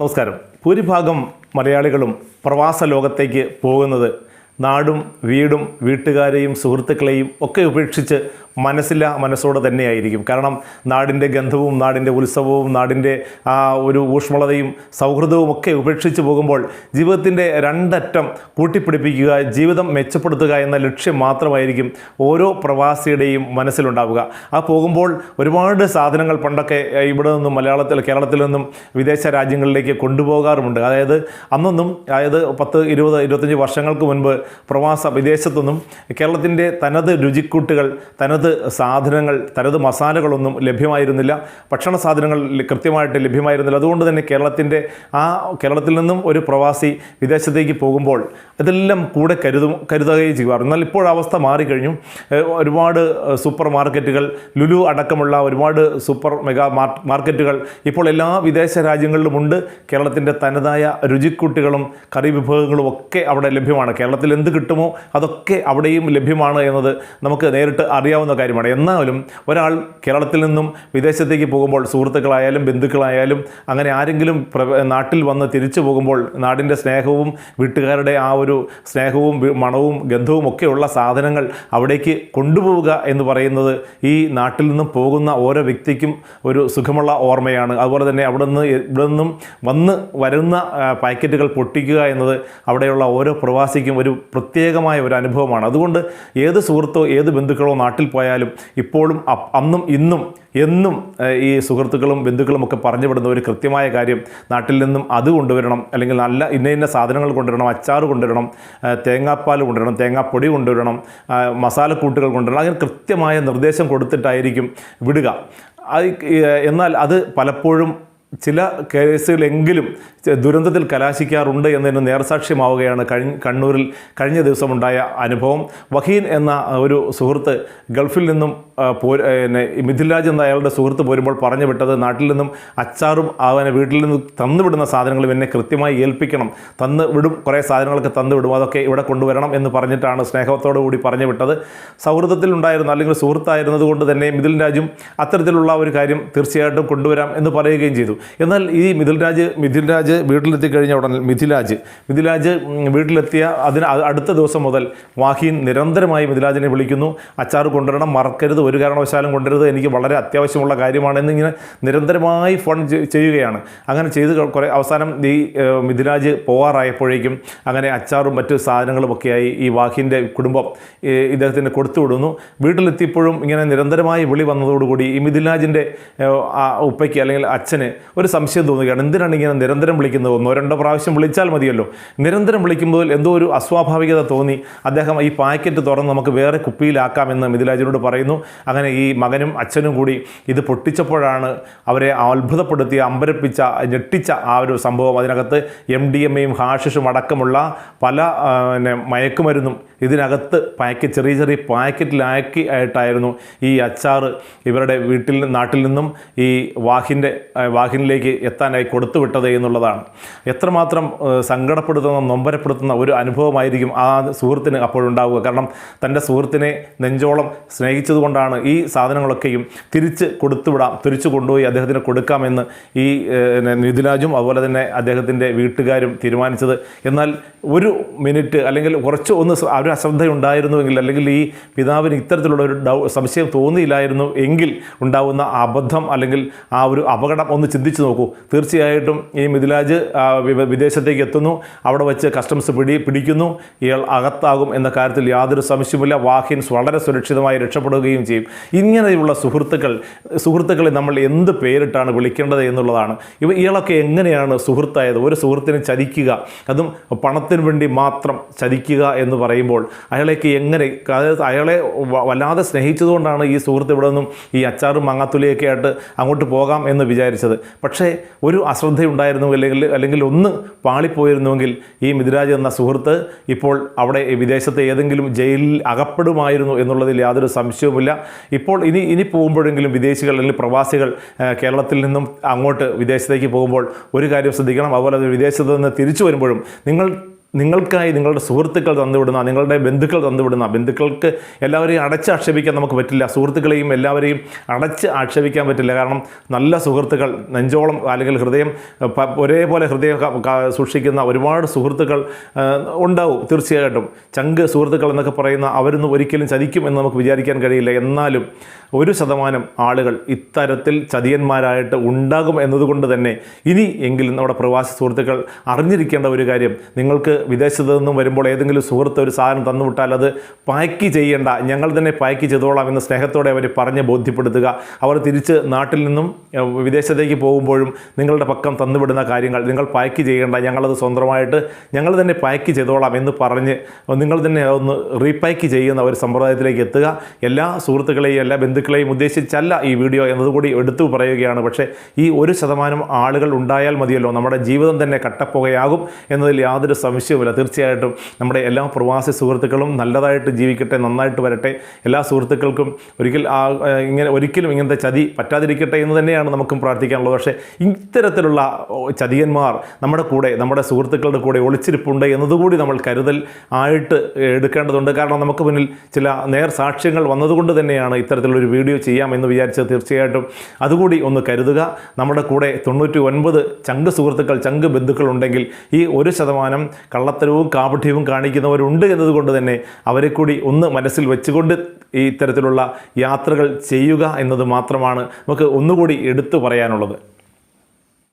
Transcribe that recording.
നമസ്കാരം. ഭൂരിഭാഗം മലയാളികളും പ്രവാസ ലോകത്തേക്ക് പോകുന്നത് നാടും വീടും വീട്ടുകാരെയും സുഹൃത്തുക്കളെയും ഒക്കെ ഉപേക്ഷിച്ച് മനസ്സില്ല മനസ്സോടെ തന്നെയായിരിക്കും. കാരണം നാടിന്റെ ഗന്ധവും നാടിന്റെ ഉത്സവവും നാടിന്റെ ആ ഒരു ഊഷ്മളതയും സൗഹൃദവും ഒക്കെ ഉപേക്ഷിച്ച് പോകുമ്പോൾ ജീവിതത്തിന്റെ രണ്ടറ്റം കൂട്ടിപ്പിടിപ്പിക്കുക ജീവിതം മെച്ചപ്പെടുത്തുക എന്ന ലക്ഷ്യം മാത്രമായിരിക്കും ഓരോ പ്രവാസിയുടെയും മനസ്സിലുണ്ടാവുക. ആ പോകുമ്പോൾ ഒരുപാട് സാധനങ്ങൾ പണ്ടൊക്കെ ഇവിടെ നിന്നും മലയാളത്തിൽ കേരളത്തിൽ നിന്നും വിദേശ രാജ്യങ്ങളിലേക്ക് കൊണ്ടുപോകാറുമുണ്ട്. അതായത് അന്നൊന്നും അതായത് പത്ത് ഇരുപത് ഇരുപത്തഞ്ച് വർഷങ്ങൾക്ക് മുൻപ് പ്രവാസ വിദേശത്തൊന്നും കേരളത്തിന്റെ തനത് രുചിക്കൂട്ടുകൾ തനത് സാധനങ്ങൾ തനത് മസാലകളൊന്നും ലഭ്യമായിരുന്നില്ല. ഭക്ഷണ സാധനങ്ങൾ കൃത്യമായിട്ട് ലഭ്യമായിരുന്നില്ല. അതുകൊണ്ട് തന്നെ കേരളത്തിന്റെ ആ കേരളത്തിൽ നിന്നും ഒരു പ്രവാസി വിദേശത്തേക്ക് പോകുമ്പോൾ ഇതെല്ലാം കൂടെ കരുതും കരുതുകയും ചെയ്യുമായിരുന്നു. എന്നാൽ ഇപ്പോൾ അവസ്ഥ മാറിക്കഴിഞ്ഞു. ഒരുപാട് സൂപ്പർ മാർക്കറ്റുകൾ ലുലു അടക്കമുള്ള ഒരുപാട് സൂപ്പർ മെഗാ മാർക്കറ്റുകൾ ഇപ്പോൾ എല്ലാ വിദേശ രാജ്യങ്ങളിലുമുണ്ട് കേരളത്തിന്റെ തനതായ രുചിക്കൂട്ടുകളും കറി വിഭവങ്ങളും ഒക്കെ അവിടെ ലഭ്യമാണ്. കേരളത്തിൽ എന്ത് കിട്ടുമോ അതൊക്കെ അവിടെയും ലഭ്യമാണ് എന്നത് നമുക്ക് നേരിട്ട് അറിയാവുന്ന കാര്യമാണ്. എന്നാലും ഒരാൾ കേരളത്തിൽ നിന്നും വിദേശത്തേക്ക് പോകുമ്പോൾ സുഹൃത്തുക്കളായാലും ബന്ധുക്കളായാലും അങ്ങനെ ആരെങ്കിലും നാട്ടിൽ വന്ന് തിരിച്ചു പോകുമ്പോൾ നാടിന്റെ സ്നേഹവും വീട്ടുകാരുടെ ആ ഒരു സ്നേഹവും മണവും ഗന്ധവും ഒക്കെയുള്ള സാധനങ്ങൾ അവിടേക്ക് കൊണ്ടുപോവുക എന്ന് പറയുന്നത് ഈ നാട്ടിൽ നിന്നും പോകുന്ന ഓരോ വ്യക്തിക്കും ഒരു സുഖമുള്ള ഓർമ്മയാണ്. അതുപോലെ തന്നെ അവിടെ നിന്ന് ഇവിടെ നിന്നും വന്ന് വരുന്ന പാക്കറ്റുകൾ പൊട്ടിക്കുക എന്നത് അവിടെയുള്ള ഓരോ പ്രവാസിക്കും ഒരു പ്രത്യേകമായ ഒരു അനുഭവമാണ്. അതുകൊണ്ട് ഏത് സുഹൃത്തോ ഏത് ബന്ധുക്കളോ നാട്ടിൽ പോയാലും ഇപ്പോഴും അന്നും ഇന്നും എന്നും ഈ സുഹൃത്തുക്കളും ബന്ധുക്കളും ഒക്കെ പറഞ്ഞു വിടുന്ന ഒരു കൃത്യമായ കാര്യം നാട്ടിൽ നിന്നും അത് കൊണ്ടുവരണം അല്ലെങ്കിൽ നല്ല ഇന്ന ഇന്ന സാധനങ്ങൾ കൊണ്ടുവരണം അച്ചാർ കൊണ്ടുവരണം തേങ്ങാപ്പാൽ കൊണ്ടുവരണം തേങ്ങാപ്പൊടി കൊണ്ടുവരണം മസാലക്കൂട്ടുകൾ കൊണ്ടുവരണം അങ്ങനെ കൃത്യമായ നിർദ്ദേശം കൊടുത്തിട്ടായിരിക്കും വിടുക. എന്നാൽ അത് പലപ്പോഴും ചില കേസുകളെങ്കിലും ദുരന്തത്തിൽ കലാശിക്കാറുണ്ട് എന്നതിന് നേർസാക്ഷ്യമാവുകയാണ് കഴിഞ്ഞ കണ്ണൂരിൽ കഴിഞ്ഞ ദിവസമുണ്ടായ അനുഭവം. വഹീൻ എന്ന ഒരു സുഹൃത്ത് ഗൾഫിൽ നിന്നും പോ പിന്നെ മിഥുൻരാജ് എന്ന അയാളുടെ സുഹൃത്ത് പോരുമ്പോൾ പറഞ്ഞു വിട്ടത് നാട്ടിൽ നിന്നും അച്ചാറും അവനെ വീട്ടിൽ നിന്ന് തന്നു വിടുന്ന സാധനങ്ങളും എന്നെ കൃത്യമായി ഏൽപ്പിക്കണം. തന്ന് വിടും കുറേ സാധനങ്ങളൊക്കെ തന്നു വിടും അതൊക്കെ ഇവിടെ കൊണ്ടുവരണം എന്ന് പറഞ്ഞിട്ടാണ് സ്നേഹത്തോടു കൂടി പറഞ്ഞു വിട്ടത്. സൗഹൃദത്തിൽ ഉണ്ടായിരുന്ന അല്ലെങ്കിൽ സുഹൃത്തായിരുന്നതുകൊണ്ട് തന്നെ മിഥുൻ രാജും അത്തരത്തിലുള്ള ഒരു കാര്യം തീർച്ചയായിട്ടും കൊണ്ടുവരാം എന്ന് പറയുകയും ചെയ്തു. എന്നാൽ ഈ മിഥുൽ രാജ് രാജ് വീട്ടിലെത്തി കഴിഞ്ഞ ഉടൻ മിഥിലാജ് മിഥിലാജ് വീട്ടിലെത്തിയ അതിന് അടുത്ത ദിവസം മുതൽ വാഹീൻ നിരന്തരമായി മിഥിലാജിനെ വിളിക്കുന്നു. അച്ചാർ കൊണ്ടുവരണം മറക്കരുത് ഒരു കാരണവശാലും കൊണ്ടുവരുത് എനിക്ക് വളരെ അത്യാവശ്യമുള്ള കാര്യമാണ് എന്നിങ്ങനെ നിരന്തരമായി ഫോൺ ചെയ്യുകയാണ്. അങ്ങനെ ചെയ്ത് കുറേ അവസാനം ഈ മിഥിലാജ് പോവാറായപ്പോഴേക്കും അങ്ങനെ അച്ചാറും മറ്റു സാധനങ്ങളും ഒക്കെയായി ഈ വാഹിന്റെ കുടുംബം ഇദ്ദേഹത്തിന് കൊടുത്തു വിടുന്നു. വീട്ടിലെത്തിയപ്പോഴും ഇങ്ങനെ നിരന്തരമായി വിളി വന്നതോടുകൂടി ഈ മിഥിലാജിന്റെ ഉപ്പയ്ക്ക് അല്ലെങ്കിൽ അച്ഛന് ഒരു സംശയം തോന്നുകയാണ്. എന്തിനാണ് ഇങ്ങനെ നിരന്തരം വിളിക്കുന്നത്? ഒന്നോ രണ്ടോ പ്രാവശ്യം വിളിച്ചാൽ മതിയല്ലോ. നിരന്തരം വിളിക്കുമ്പോൾ എന്തോ ഒരു അസ്വാഭാവികത തോന്നി. അദ്ദേഹം ഈ പാക്കറ്റ് തുറന്ന് നമുക്ക് വേറെ കുപ്പിയിലാക്കാമെന്ന് മിഥിലാജിനോട് പറയുന്നു. അങ്ങനെ ഈ മകനും അച്ഛനും കൂടി ഇത് പൊട്ടിച്ചപ്പോഴാണ് അവരെ അത്ഭുതപ്പെടുത്തിയ അമ്പരപ്പിച്ച ഞെട്ടിച്ച ആ ഒരു സംഭവം. അതിനകത്ത് എം ഡി എം എയും ഹാഷിഷും അടക്കമുള്ള പല പിന്നെ മയക്കുമരുന്നും ഇതിനകത്ത് പാക്കറ്റ് ചെറിയ ചെറിയ പാക്കറ്റിലാക്കി ആയിട്ടായിരുന്നു ഈ അച്ചാറ് ഇവരുടെ വീട്ടിൽ നാട്ടിൽ നിന്നും ഈ വാഹിന്റെ ആ, വാഹിനിലേക്ക് എത്താനായി കൊടുത്തു വിട്ടത് എന്നുള്ളതാണ്. എത്രമാത്രം സങ്കടപ്പെടുത്തുന്ന നൊമ്പരപ്പെടുത്തുന്ന ഒരു അനുഭവമായിരിക്കും ആ സുഹൃത്തിന് അപ്പോഴുണ്ടാവുക. കാരണം തന്റെ സുഹൃത്തിനെ നെഞ്ചോളം സ്നേഹിച്ചതുകൊണ്ടാണ് ഈ സാധനങ്ങളൊക്കെയും തിരിച്ച് കൊടുത്തുവിടാം തിരിച്ചു കൊണ്ടുപോയി അദ്ദേഹത്തിന് കൊടുക്കാമെന്ന് ഈ ഏഹ്, നിധിരാജും അതുപോലെ തന്നെ അദ്ദേഹത്തിന്റെ വീട്ടുകാരും തീരുമാനിച്ചത്. എന്നാൽ ഒരു മിനിറ്റ് അല്ലെങ്കിൽ കുറച്ച് ഒന്ന് ഒരു അശ്രദ്ധ ഉണ്ടായിരുന്നുവെങ്കിൽ അല്ലെങ്കിൽ ഈ പിതാവിന് ഇത്തരത്തിലുള്ള ഒരു ഡൗ സംശയം തോന്നിയില്ലായിരുന്നു എങ്കിൽ ഉണ്ടാവുന്ന അബദ്ധം അല്ലെങ്കിൽ ആ ഒരു അപകടം ഒന്ന് ചിന്തിച്ചു നോക്കൂ. തീർച്ചയായിട്ടും ഈ മിഥിലാജ് വിദേശത്തേക്ക് എത്തുന്നു. അവിടെ വെച്ച് കസ്റ്റംസ് പിടി പിടിക്കുന്നു. ഇയാൾ അകത്താകും എന്ന കാര്യത്തിൽ യാതൊരു സംശയവുമില്ല. വാഹിൻസ് വളരെ സുരക്ഷിതമായി രക്ഷപ്പെടുകയും ചെയ്യും. ഇങ്ങനെയുള്ള സുഹൃത്തുക്കൾ സുഹൃത്തുക്കളെ നമ്മൾ എന്ത് പേരിട്ടാണ് വിളിക്കേണ്ടത് എന്നുള്ളതാണ്. ഇവ ഇയാളൊക്കെ എങ്ങനെയാണ് സുഹൃത്തായത്? ഒരു സുഹൃത്തിനെ ചതിക്കുക അതും പണത്തിന് വേണ്ടി മാത്രം ചതിക്കുക എന്ന് പറയുമ്പോൾ അയാളേക്ക് എങ്ങനെ അതായത് അയാളെ വല്ലാതെ സ്നേഹിച്ചതുകൊണ്ടാണ് ഈ സുഹൃത്ത് ഇവിടെ നിന്നും ഈ അച്ചാറും മങ്ങാത്തുലിയൊക്കെ ആയിട്ട് അങ്ങോട്ട് പോകാം എന്ന് വിചാരിച്ചത്. പക്ഷേ ഒരു അശ്രദ്ധയുണ്ടായിരുന്നു അല്ലെങ്കിൽ അല്ലെങ്കിൽ ഒന്ന് പാളിപ്പോയിരുന്നുവെങ്കിൽ ഈ മിഥുരാജ് എന്ന സുഹൃത്ത് ഇപ്പോൾ അവിടെ വിദേശത്തെ ഏതെങ്കിലും ജയിലിൽ അകപ്പെടുമായിരുന്നു എന്നുള്ളതിൽ യാതൊരു സംശയവുമില്ല. ഇപ്പോൾ ഇനി ഇനി പോകുമ്പോഴെങ്കിലും വിദേശികൾ അല്ലെങ്കിൽ പ്രവാസികൾ കേരളത്തിൽ നിന്നും അങ്ങോട്ട് വിദേശത്തേക്ക് പോകുമ്പോൾ ഒരു കാര്യം ശ്രദ്ധിക്കണം. അതുപോലെ വിദേശത്ത് നിന്ന് തിരിച്ചു വരുമ്പോഴും നിങ്ങൾ നിങ്ങൾക്കായി നിങ്ങളുടെ സുഹൃത്തുക്കൾ തന്നുവിടുന്ന നിങ്ങളുടെ ബന്ധുക്കൾ തന്നുവിടുന്ന ബന്ധുക്കൾക്ക് എല്ലാവരെയും അടച്ച് ആക്ഷേപിക്കാൻ നമുക്ക് പറ്റില്ല. സുഹൃത്തുക്കളെയും എല്ലാവരെയും അടച്ച് ആക്ഷേപിക്കാൻ പറ്റില്ല. കാരണം നല്ല സുഹൃത്തുക്കൾ നെഞ്ചോളം അല്ലെങ്കിൽ ഹൃദയം ഒരേപോലെ ഹൃദയം സൂക്ഷിക്കുന്ന ഒരുപാട് സുഹൃത്തുക്കൾ ഉണ്ടാവും തീർച്ചയായിട്ടും. ചങ്ക് സുഹൃത്തുക്കൾ എന്നൊക്കെ പറയുന്ന അവരൊന്നും ഒരിക്കലും ചതിക്കും എന്ന് നമുക്ക് വിചാരിക്കാൻ കഴിയില്ല. എന്നാലും ഒരു ശതമാനം ആളുകൾ ഇത്തരത്തിൽ ചതിയന്മാരായിട്ട് ഉണ്ടാകും എന്നതുകൊണ്ട് തന്നെ ഇനി എങ്കിലും നമ്മുടെ പ്രവാസി സുഹൃത്തുക്കൾ അറിഞ്ഞിരിക്കേണ്ട ഒരു കാര്യം നിങ്ങൾക്ക് വിദേശത്ത് നിന്നും വരുമ്പോൾ ഏതെങ്കിലും സുഹൃത്ത് ഒരു സാധനം തന്നുവിട്ടാൽ അത് പാക്ക് ചെയ്യേണ്ട ഞങ്ങൾ തന്നെ പാക്ക് ചെയ്തോളാം എന്ന് സ്നേഹത്തോടെ അവർ പറഞ്ഞ് ബോധ്യപ്പെടുത്തുക. അവർ തിരിച്ച് നാട്ടിൽ നിന്നും വിദേശത്തേക്ക് പോകുമ്പോഴും നിങ്ങളുടെ പക്കം തന്നുവിടുന്ന കാര്യങ്ങൾ നിങ്ങൾ പാക്ക് ചെയ്യേണ്ട ഞങ്ങളത് സ്വന്തമായിട്ട് ഞങ്ങൾ തന്നെ പാക്ക് ചെയ്തോളാം എന്ന് പറഞ്ഞ് നിങ്ങൾ തന്നെ ഒന്ന് റീപാക്ക് ചെയ്യുന്ന ഒരു സമ്പ്രദായത്തിലേക്ക് എത്തുക. എല്ലാ സുഹൃത്തുക്കളെയും എല്ലാ ബന്ധുക്കളെയും ഉദ്ദേശിച്ചല്ല ഈ വീഡിയോ എന്നതുകൂടി എടുത്തു പറയുകയാണ്. പക്ഷേ ഈ ഒരു ശതമാനം ആളുകൾ ഉണ്ടായാൽ മതിയല്ലോ നമ്മുടെ ജീവിതം തന്നെ കട്ടപ്പുകയാകും എന്നതിൽ യാതൊരു സംശയവുമില്ല തീർച്ചയായിട്ടും നമ്മുടെ എല്ലാ പ്രവാസി സുഹൃത്തുക്കളും നല്ലതായിട്ട് ജീവിക്കട്ടെ നന്നായിട്ട് വരട്ടെ. എല്ലാ സുഹൃത്തുക്കൾക്കും ഒരിക്കൽ ആ ഇങ്ങനെ ഒരിക്കലും ഇങ്ങനത്തെ ചതി പറ്റാതിരിക്കട്ടെ എന്ന് തന്നെയാണ് നമുക്കും പ്രാർത്ഥിക്കാനുള്ളത്. പക്ഷേ ഇത്തരത്തിലുള്ള ചതിയന്മാർ നമ്മുടെ കൂടെ നമ്മുടെ സുഹൃത്തുക്കളുടെ കൂടെ ഒളിച്ചിരിപ്പുണ്ട് എന്നതുകൂടി നമ്മൾ കരുതൽ ആയിട്ട് എടുക്കേണ്ടതുണ്ട്. കാരണം നമുക്ക് മുന്നിൽ ചില നേർ സാക്ഷ്യങ്ങൾ വന്നതുകൊണ്ട് തന്നെയാണ് ഇത്തരത്തിലൊരു വീഡിയോ ചെയ്യാം എന്ന് വിചാരിച്ചത് തീർച്ചയായിട്ടും. അതുകൂടി ഒന്ന് കരുതുക. നമ്മുടെ കൂടെ തൊണ്ണൂറ്റി ഒൻപത് ചങ്ക് സുഹൃത്തുക്കൾ ചങ്ക് ബന്ധുക്കൾ ഉണ്ടെങ്കിൽ ഈ ഒരു ശതമാനം കള്ളത്തരവും കാപഠ്യവും കാണിക്കുന്നവരുണ്ട് എന്നതുകൊണ്ട് തന്നെ അവരെ കൂടി ഒന്ന് മനസ്സിൽ വെച്ചുകൊണ്ട് ഈ ഇത്തരത്തിലുള്ള യാത്രകൾ ചെയ്യുക എന്നത് മാത്രമാണ് നമുക്ക് ഒന്നുകൂടി എടുത്തു പറയാനുള്ളത്.